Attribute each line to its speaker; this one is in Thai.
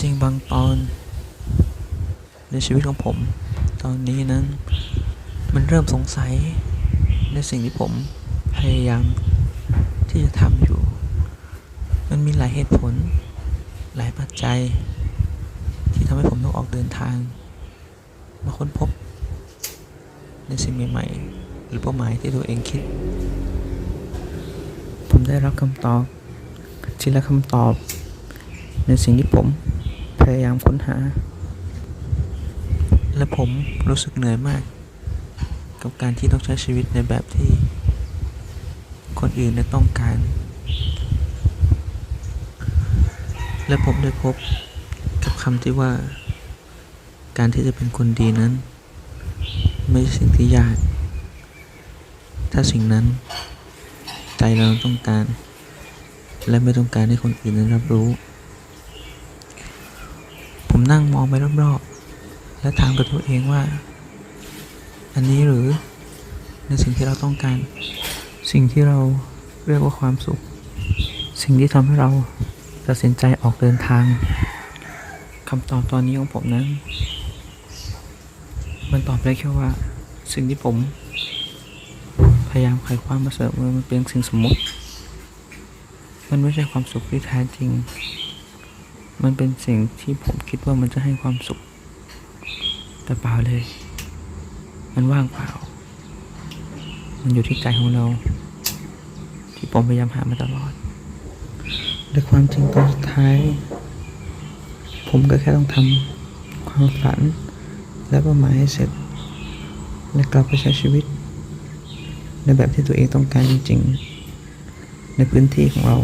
Speaker 1: จริงบางตอนในชีวิตของผม ตอนนี้นั้น มันเริ่มสงสัยในสิ่งที่ผมพยายามที่จะทำอยู่ มันมีหลายเหตุผล หลายปัจจัย ที่ทำให้ผมต้องออกเดินทาง มาค้นพบ ในสิ่งใหม่ๆ หรือเป้าหมายที่ตัวเองคิด ผมได้รับคำตอบทีละคำตอบ ในสิ่งที่ผม พยายามค้นหา และผมรู้สึกเหนื่อยมาก กับการที่ต้องใช้ชีวิตในแบบที่ คนอื่นได้ต้องการ และผมได้พบกับคำที่ว่า การที่จะเป็นคนดีนั้น ไม่ใช่สิ่งที่ยาก ถ้าสิ่งนั้น ใจเราต้องการ และไม่ต้องการให้คนอื่นนั้นรับรู้ ผมนั่งมองไปรอบๆ และถามกับตัวเองว่า อันนี้หรือในสิ่งที่เราต้องการ สิ่งที่เราเรียกว่าความสุข สิ่งที่ทำให้เราตัดสินใจออกเดินทางคำตอบตอนนี้ของผมนั้น มันตอบได้แค่ว่า สิ่งที่ผม พยายามไขความมาเสริมมันเป็นสิ่งสมมติ มันไม่ใช่ความสุขที่แท้จริง มันเป็นสิ่งที่ผมคิดว่ามันจะให้ความสุข แต่เปล่าเลย มันว่างเปล่า มันอยู่ที่ใจของเรา ที่ผมพยายามหามาตลอดและความจริงตอนสุดท้าย ผมก็แค่ต้องทำความฝัน และเป้าหมายให้เสร็จ และกลับไปใช้ชีวิต ในแบบที่ตัวเองต้องการจริงๆ ในพื้นที่ของเรา